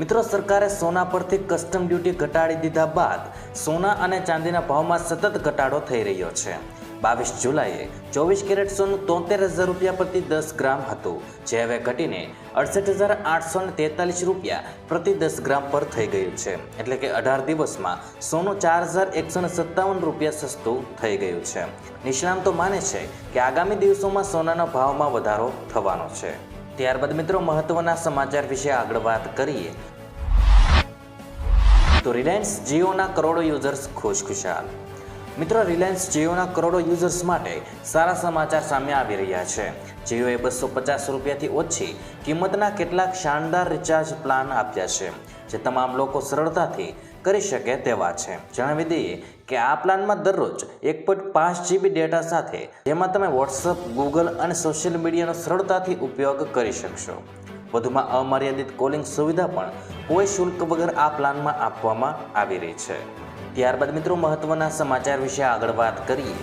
મિત્રો, સરકારે સોના પરથી કસ્ટમ ડ્યુટી ઘટાડી દીધા બાદ સોના અને ચાંદીના ભાવમાં સતત ઘટાડો થઈ રહ્યો છે. બાવીસ જુલાઈએ ચોવીસ કેરેટ સોનું તોતેર હજાર રૂપિયા પ્રતિ દસ ગ્રામ હતું, જે હવે ઘટીને અડસઠ હજાર આઠસો ને તેતાલીસ રૂપિયા પ્રતિ દસ ગ્રામ પર થઈ ગયું છે. એટલે કે અઢાર દિવસમાં સોનું ચાર હજાર એકસો ને સત્તાવન રૂપિયા સસ્તું થઈ ગયું છે. નિષ્ણાંતો માને છે કે આગામી દિવસોમાં સોનાના ભાવમાં વધારો થવાનો છે. ત્યારબાદ મિત્રો, મહત્વના સમાચાર વિશે આગળ વાત કરીએ. તો રિલાયન્સ જીઓના કરોડો યુઝર્સ ખુશખુશાલ. મિત્રો, રિલાયન્સ જીઓના કરોડો યુઝર્સ માટે સારા સમાચાર સામે આવી રહ્યા છે. જીઓએ બસો પચાસ રૂપિયાથી ઓછી કિંમતના કેટલાક શાનદાર રિચાર્જ પ્લાન આપ્યા છે, જે તમામ લોકો સરળતાથી કરી શકે તેવા છે. જણાવી દઈએ કે આ પ્લાનમાં દરરોજ એક પોઈન્ટ પાંચ જીબી ડેટા સાથે, જેમાં તમે વોટ્સઅપ ગૂગલ અને સોશિયલ મીડિયાનો સરળતાથી ઉપયોગ કરી શકશો. વધુમાં અમર્યાદિત કોલિંગ સુવિધા પણ કોઈ શુલ્ક વગર આ પ્લાનમાં આપવામાં આવી રહી છે. ત્યારબાદ મિત્રો મહત્વના સમાચાર વિશે આગળ વાત કરીએ.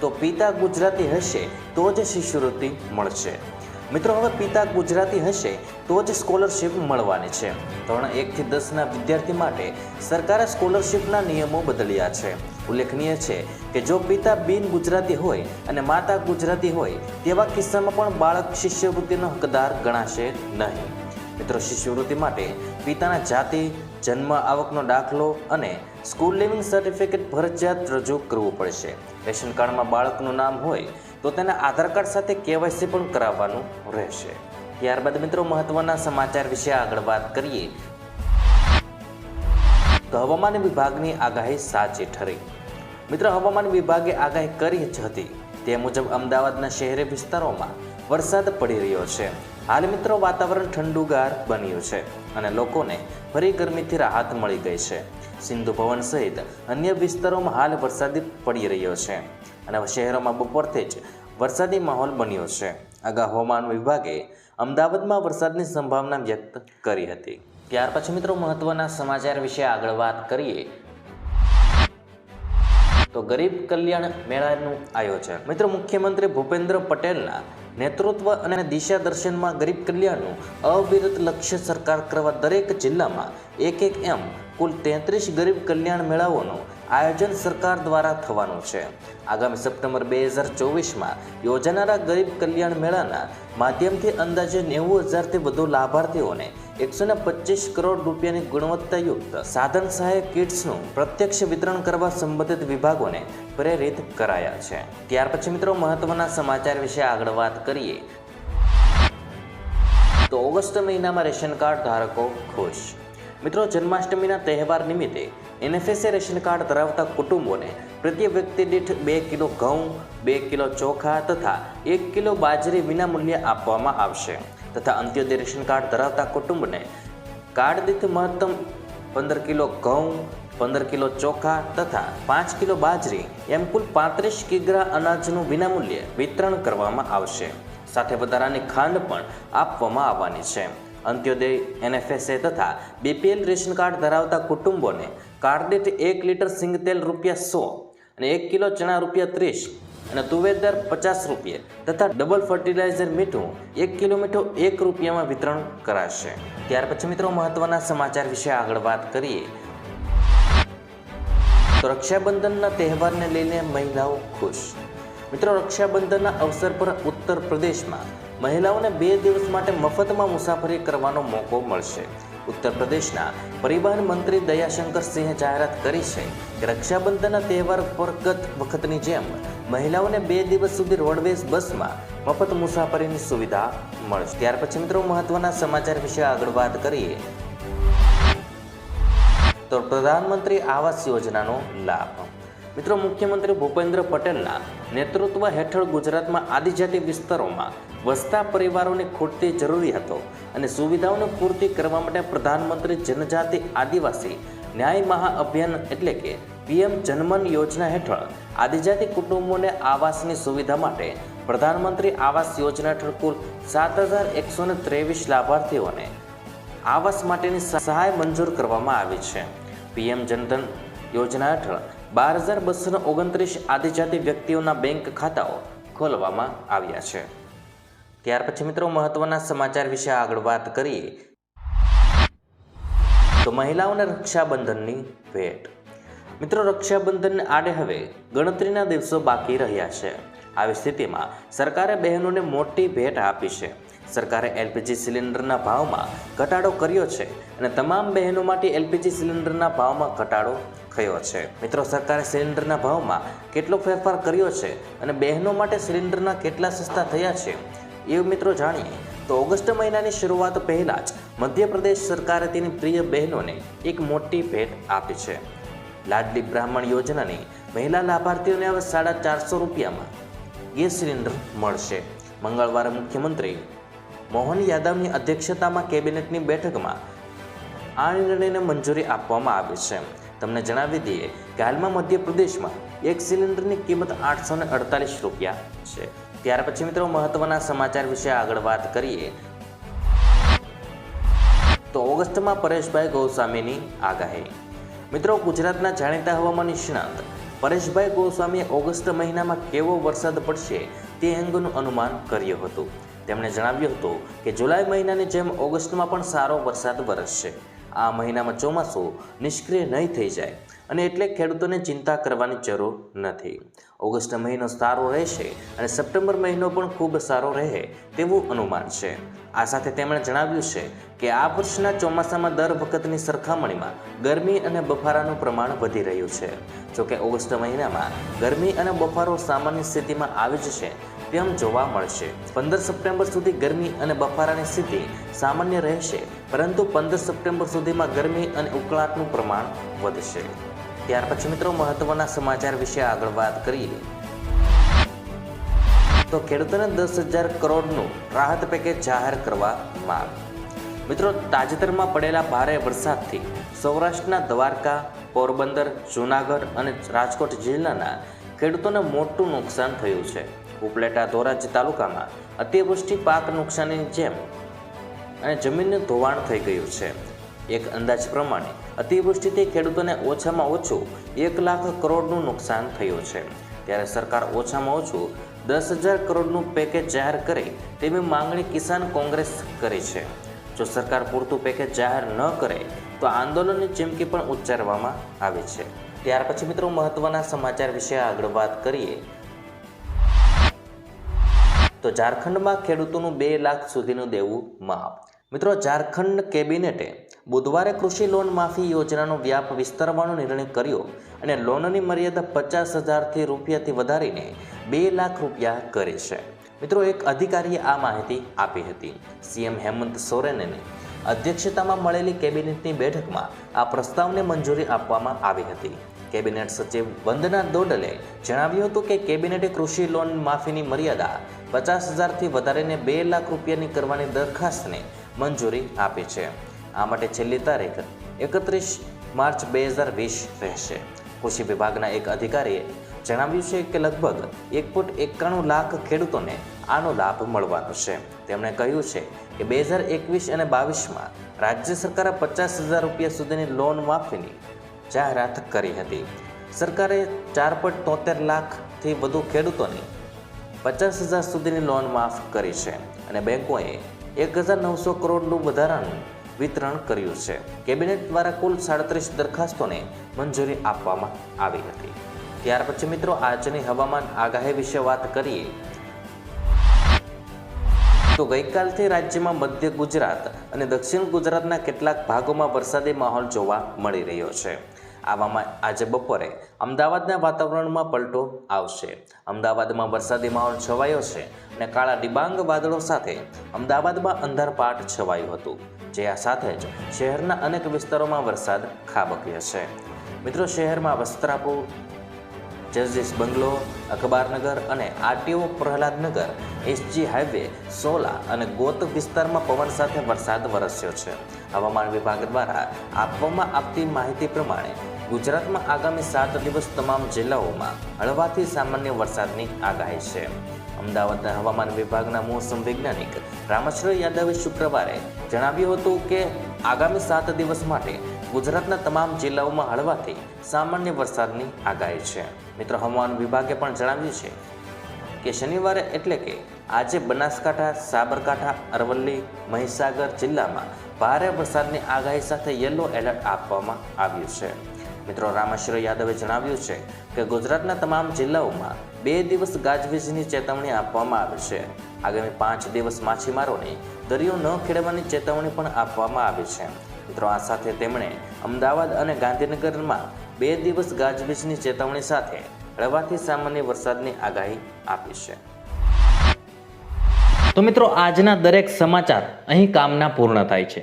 તો પિતા ગુજરાતી હશે તો જ શિષ્યવૃત્તિ મળશે. મિત્રો હવે પિતા ગુજરાતી હશે તો જ સ્કોલરશિપ મળવાની છે. ધોરણ એકથી દસના વિદ્યાર્થી માટે સરકારે સ્કોલરશિપના નિયમો બદલ્યા છે. ઉલ્લેખનીય છે કે જો પિતા બિન ગુજરાતી હોય અને માતા ગુજરાતી હોય, તેવા કિસ્સામાં પણ બાળક શિષ્યવૃત્તિનો હકદાર ગણાશે નહીં. મિત્રો, શિષ્યવૃત્તિ માટે પિતાના જાતિ, જન્મ આવકનો દાખલો અને સ્કૂલ લિવિંગ સર્ટિફિકેટ ફરજિયાત રજૂ કરવું પડશે. રેશન કાર્ડમાં બાળકનું નામ હોય, તો તેના આધાર કાર્ડ સાથે કેવાયસી પણ કરાવવાનું રહેશે. ત્યારબાદ મિત્રો, મહત્વના સમાચાર વિશે આગળ વાત કરીએ. તો હવામાન વિભાગની આગાહી સાચી ઠરી. મિત્રો, હવામાન વિભાગે આગાહી કરી જ હતી. તે મુજબ, અમદાવાદના શહેરી વિસ્તારોમાં વરસાદ પડી રહ્યો છે. હાલ મિત્રો, વાતાવરણ ઠંડુગાર બન્યું છે અને લોકોને ફરી ગરમીથી રાહત મળી ગઈ છે. સિંધુ ભવન સહિત અન્ય વિસ્તારોમાં હાલ વરસાદી પડી રહ્યો છે અને શહેરોમાં બપોરથી જ વરસાદી માહોલ બન્યો છે. અગાઉ હવામાન વિભાગે અમદાવાદમાં વરસાદની સંભાવના વ્યક્ત કરી હતી. ત્યાર પછી મિત્રો, મહત્વના સમાચાર વિશે આગળ વાત કરીએ તો ગરીબ કલ્યાણ મેળાનું આયોજન. મિત્રો, મુખ્યમંત્રી ભૂપેન્દ્ર પટેલના નેતૃત્વ અને દિશા દર્શનમાં ગરીબ કલ્યાણનું અવિરત લક્ષ્ય સરકાર કરવા દરેક જિલ્લામાં એક એક એમ કુલ તેત્રીસ ગરીબ કલ્યાણ મેળાઓનું આયોજન સરકાર દ્વારા થવાનું છે. આગામી સપ્ટેમ્બર બે હજાર ચોવીસમાં યોજાનારા ગરીબ કલ્યાણ મેળાના માધ્યમથી અંદાજે નેવું હજારથી વધુ લાભાર્થીઓને એકસો ને પચીસ કરોડ રૂપિયાની ગુણવત્તાયુક્ત સાધન સહાયક કિટ્સનું પ્રત્યક્ષ વિતરણ કરવા સંબંધિત વિભાગોને પ્રેરિત કરાયા છે. ત્યાર પછી મિત્રો, મહત્વના સમાચાર વિશે આગળ વાત કરીએ. તો ઓગસ્ટ મહિનામાં રેશન કાર્ડ ધારકો ખુશ. મિત્રો, જન્માષ્ટમીના તહેવાર નિમિત્તે એનએફએસએ રેશન કાર્ડ ધરાવતા કુટુંબોને પ્રતિ વ્યક્તિ દીઠ બે કિલો ઘઉં, બે કિલો ચોખા તથા એક કિલો બાજરી વિનામૂલ્યે આપવામાં આવશે. તથા અંત્યોદય રેશન કાર્ડ ધરાવતા કુટુંબને કાર્ડ દીઠ મહત્તમ પંદર કિલો ઘઉં, પંદર કિલો ચોખા તથા પાંચ કિલો બાજરી એમ કુલ પાંત્રીસ કિગ્રા અનાજનું વિનામૂલ્યે વિતરણ કરવામાં આવશે. સાથે વધારાની ખાંડ પણ આપવામાં આવવાની છે. અંત્યોદય, એનએફએસએ તથા બીપીએલ રેશન કાર્ડ ધરાવતા કુટુંબોને કાર્ડ દીઠ એક લીટર સિંગતેલ રૂપિયા સો અને એક કિલો ચણા રૂપિયા ત્રીસ અને તુવેર પચાસ રૂપિયા તથા ડબલ ફર્ટિલાઇઝર મીઠું એક કિલો મીઠું એક રૂપિયામાં વિતરણ કરાશે. ત્યાર પછી મિત્રો મહત્વના સમાચાર વિશે આગળ વાત કરીએ. તો રક્ષાબંધનના તહેવારને લઈને મહિલાઓ ખુશ. મિત્રો રક્ષાબંધનના અવસર પર ઉત્તર પ્રદેશમાં મહિલાઓને બે દિવસ માટે મફતમાં મુસાફરી કરવાનો મોકો મળશે. ઉત્તર પ્રદેશના પરિવહન મંત્રી દયાશંકર સિંહે જાહેરાત કરી છે કે રક્ષાબંધનના તહેવાર પર ગત વખતની જેમ મહિલાઓને બે દિવસ સુધી રોડવેઝ બસમાં મફત મુસાફરીની સુવિધા મળશે. ત્યાર પછી મિત્રો મહત્વના સમાચાર વિશે આગળ વાત કરીએ. તો પ્રધાનમંત્રી આવાસ યોજનાનો લાભ. મિત્રો મુખ્યમંત્રી ભૂપેન્દ્ર પટેલના નેતૃત્વ હેઠળ ગુજરાતમાં આદિજાતિ વિસ્તારોમાં વસતા પરિવારોની ખૂટતી જરૂરિયાતો અને સુવિધાઓને પૂર્તિ કરવા માટે પ્રધાનમંત્રી જનજાતિ આદિવાસી ન્યાય મહાઅભિયાન એટલે કે પીએમ જનમન યોજના હેઠળ આદિજાતિ કુટુંબોને આવાસની સુવિધા માટે પ્રધાનમંત્રી આવાસ યોજના હેઠળ કુલ સાત હજાર એકસો ને ત્રેવીસ લાભાર્થીઓને આવાસ માટેની સહાય મંજૂર કરવામાં આવી છે. પીએમ જનધન યોજના હેઠળ બાર હજાર બસો ઓગણત્રીસ આદિજાતિ વ્યક્તિઓના બેંક ખાતાઓ ખોલવામાં આવ્યા છે. ત્યાર પછી મિત્રો મહત્વના સમાચાર વિશે આગળ વાત કરીએ. તો મહિલાઓને રક્ષાબંધનની ભેટ. મિત્રો, રક્ષાબંધનને આડે હવે ગણતરીના દિવસો બાકી રહ્યા છે. આવી સ્થિતિમાં સરકારે બહેનોને મોટી ભેટ આપી છે. સરકારે એલપીજી સિલિન્ડરના ભાવમાં ઘટાડો કર્યો છે અને તમામ બહેનો માટે એલપીજી સિલિન્ડરના ભાવમાં ઘટાડો થયો છે. મિત્રો, સરકારે સિલિન્ડરના ભાવમાં કેટલો ફેરફાર કર્યો છે અને બહેનો માટે સિલિન્ડરના કેટલા સસ્તા થયા છે? એવું મિત્રો જાણીએ તો ઓગસ્ટ મહિનાની શરૂઆત પહેલાં જ મધ્યપ્રદેશ સરકારે તેની પ્રિય બહેનોને એક મોટી ભેટ આપી છે. લાડલી બ્રાહ્મણ યોજનાની મહિલા લાભાર્થીઓને હવે સાડા ચારસો રૂપિયામાં ગેસ સિલિન્ડર મળશે. મંગળવારે મુખ્યમંત્રી મોહન યાદવની અધ્યક્ષતામાં કેબિનેટની બેઠકમાં આ નિર્ણયને મંજૂરી આપવામાં આવી છે. તમને જણાવી દઈએ કે હાલમાં મધ્યપ્રદેશમાં એક સિલિન્ડરની કિંમત આઠસો અડતાલીસ રૂપિયા છે. ત્યાર પછી મિત્રો મહત્વના સમાચાર વિશે આગળ વાત કરીએ. તો ઓગસ્ટમાં પરેશભાઈ ગોસ્વામીની આગાહી. મિત્રો ગુજરાતના જાણીતા હવામાન નિષ્ણાંત, પરેશભાઈ ગોસ્વામીએ ઓગસ્ટ મહિનામાં કેવો વરસાદ પડશે તે અંગેનું અનુમાન કર્યું હતું. તેમણે જણાવ્યું હતું કે જુલાઈ મહિનાની જેમ ઓગસ્ટમાં પણ સારો વરસાદ વરસશે. આ મહિનામાં ચોમાસું નિષ્ક્રિય નહીં થઈ જાય. અને એટલે ખેડૂતોને ચિંતા કરવાની જરૂર નથી. ઓગસ્ટ મહિનો સારો રહેશે અને સપ્ટેમ્બર મહિનો પણ ખૂબ સારો રહે તેવું અનુમાન છે. આ સાથે તેમણે જણાવ્યું છે કે આ વર્ષના ચોમાસામાં દર વખતની સરખામણીમાં ગરમી અને બફારાનું પ્રમાણ વધી રહ્યું છે. જોકે ઓગસ્ટ મહિનામાં ગરમી અને બફારો સામાન્ય સ્થિતિમાં આવી જશે તેમ જોવા મળશે. પંદર સપ્ટેમ્બર સુધી ગરમી અને બફારાની સ્થિતિ સામાન્ય રહેશે, પરંતુ પંદર સપ્ટેમ્બર સુધીમાં ગરમી અને ઉકળાટનું પ્રમાણ વધશે. ત્યાર પછી મિત્રો મહત્વના સમાચાર વિશે આગળ વાત કરીએ. તો ખેડૂતોને દસ હજાર કરોડનું રાહત પેકેજ જાહેર કરવા માંગ. મિત્રો, તાજેતરમાં પડેલા ભારે વરસાદથી સૌરાષ્ટ્રના દ્વારકા, પોરબંદર, જૂનાગઢ અને રાજકોટ જિલ્લાના ખેડૂતોને મોટું નુકસાન થયું છે. ઉપલેટા ધોરાજી તાલુકામાં અતિવૃષ્ટિ, પાક નુકસાનની જેમ અને જમીનનું ધોવાણ થઈ ગયું છે. એક અંદાજ પ્રમાણે અતિવૃષ્ટિથી ખેડૂતોને ઓછામાં ઓછું એક લાખ કરોડનું નુકસાન થયું છે. ત્યારે સરકાર ઓછામાં ઓછું દસ હજાર કરોડનું પેકેજ જાહેર કરે તેવી માંગણી કિસાન કોંગ્રેસ કરી છે. જો સરકાર પૂરતું પેકેજ જાહેર ન કરે, તો આંદોલનની ચીમકી પણ ઉચ્ચારવામાં આવી છે. ત્યાર પછી મિત્રો મહત્વના સમાચાર વિશે આગળ વાત કરીએ. તો ઝારખંડમાં ખેડૂતોનું બે લાખ સુધીનું દેવું માફ. મિત્રો ઝારખંડ કેબિનેટે બુધવારે કૃષિ લોન માફી યોજનાનો વ્યાપ વિસ્તારવાનો નિર્ણય કર્યો અને લોનની મર્યાદા પચાસ હજારથી રૂપિયાથી વધારીને બે લાખ રૂપિયા કરી છે. મિત્રો, એક અધિકારીએ આ માહિતી આપી હતી. સીએમ હેમંત સોરેનને અધ્યક્ષતામાં મળેલી કેબિનેટની બેઠકમાં આ પ્રસ્તાવને મંજૂરી આપવામાં આવી હતી. કેબિનેટ સચિવ વંદના દોડલે જણાવ્યું હતું કે કેબિનેટે કૃષિ લોન માફીની મર્યાદા પચાસ હજારથી વધારીને બે લાખ રૂપિયાની કરવાની દરખાસ્તને મંજૂરી આપી છે. આ માટે છેલ્લી તારીખ એકત્રીસ માર્ચ બે હજાર વીસ રહેશે. કૃષિ વિભાગના એક અધિકારીએ જણાવ્યું છે કે લગભગ એક ફૂટ એકાણું લાખ ખેડૂતોને આનો લાભ મળવાનો છે. તેમણે કહ્યું છે કે બે હજાર એકવીસ અને બાવીસમાં રાજ્ય સરકારે પચાસ હજાર રૂપિયા સુધીની લોન માફીની જાહેરાત કરી હતી. સરકારે ચાર પોઈન્ટ તોતેર લાખથી વધુ ખેડૂતોની પચાસ હજાર સુધીની લોન માફ કરી છે અને બેંકોએ એક હજાર નવસો કરોડનું વધારાનું વિતરણ કર્યું છે. કેબિનેટ દ્વારા કુલ સાડત્રીસ દરખાસ્તોને મંજૂરી આપવામાં આવી હતી. ત્યાર પછી મિત્રો, આજની હવામાન આગાહી વિશે વાત કરીએ. તો ગઈકાલથી રાજ્યમાં મધ્ય ગુજરાત અને દક્ષિણ ગુજરાતના કેટલાક ભાગોમાં વરસાદી માહોલ જોવા મળી રહ્યો છે. આવામાં આજે બપોરે અમદાવાદના વાતાવરણમાં પલટો આવશે. અમદાવાદમાં વરસાદી માહોલ છવાયો છે અને કાળા ડિબાંગ વાદળો સાથે અમદાવાદમાં અંધારપાટ છવાયું હતું. જે આ સાથે જ શહેરના અનેક વિસ્તારોમાં વરસાદ ખાબક્યો છે. મિત્રો, શહેરમાં વસ્ત્રાપુર જસ્ટિસ બંગલો અખબારનગર અને RTO Prahladnagar S G highway, Sola અને ગોત વિસ્તારમાં પવન સાથે વરસાદ વરસ્યો છે. હવામાન વિભાગ દ્વારા આપવામાં આવતી માહિતી પ્રમાણે ગુજરાતમાં આગામી સાત દિવસ તમામ જિલ્લાઓમાં હળવાથી સામાન્ય વરસાદની આગાહી છે. અમદાવાદના હવામાન વિભાગના મોસમ વૈજ્ઞાનિક રામેશ્વર યાદવે શુક્રવારે જણાવ્યું હતું કે, આગામી સાત દિવસ માટે ગુજરાતના તમામ જિલ્લાઓમાં હળવાથી સામાન્ય વરસાદની આગાહી છે. મિત્રો, હવામાન વિભાગે પણ જણાવ્યું છે કે, શનિવારે એટલે કે આજે બનાસકાંઠા, સાબરકાંઠા, અરવલ્લી, મહીસાગર જિલ્લામાં ભારે વરસાદની આગાહી સાથે યલો એલર્ટ આપવામાં આવ્યું છે. મિત્રો રામેશ્વર યાદવે જણાવ્યું છે કે ગુજરાતના તમામ જિલ્લાઓમાં બે દિવસ ગાજવીજની ચેતવણી આપવામાં આવી છે. આગામી પાંચ દિવસ માછીમારોને દરિયો ન ખેડવાની ચેતવણી પણ આપવામાં આવી છે. મિત્રો, આ સાથે તેમણે અમદાવાદ અને ગાંધીનગરમાં બે દિવસ ગાજવીજની ચેતવણી સાથે હળવાથી સામાન્ય વરસાદની આગાહી આપી છે. તો મિત્રો, આજના દરેક સમાચાર અહીં કામના પૂર્ણ થાય છે.